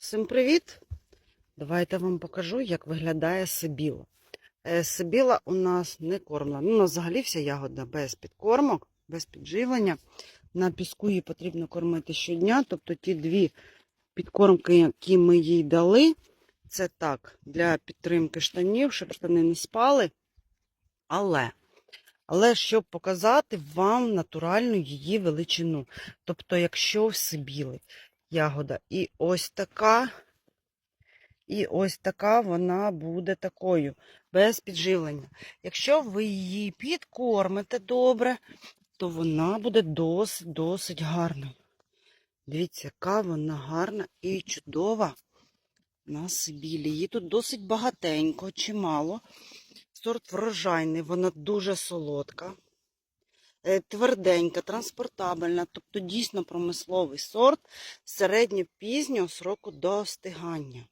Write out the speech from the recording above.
Всім привіт! Давайте вам покажу, як виглядає сибіла. Е, Сибіла у нас не кормлена. Ну, у нас взагалі вся ягода без підкормок, без підживлення. На піску її потрібно кормити щодня. Тобто ті дві підкормки, які ми їй дали, це так, для підтримки штанів, щоб штани не спали. Але, але щоб показати вам натуральну її величину. Тобто, якщо в сибіли ягода і ось така, і ось така вона буде такою, без підживлення. Якщо ви її підкормите добре, то вона буде досить-досить гарною. Дивіться, яка вона гарна і чудова на Сибілі. Її тут досить багатенько, чимало. Сорт врожайний, вона дуже солодка, тверденька, транспортабельна, тобто дійсно промисловий сорт середньо-пізнього сроку достигання.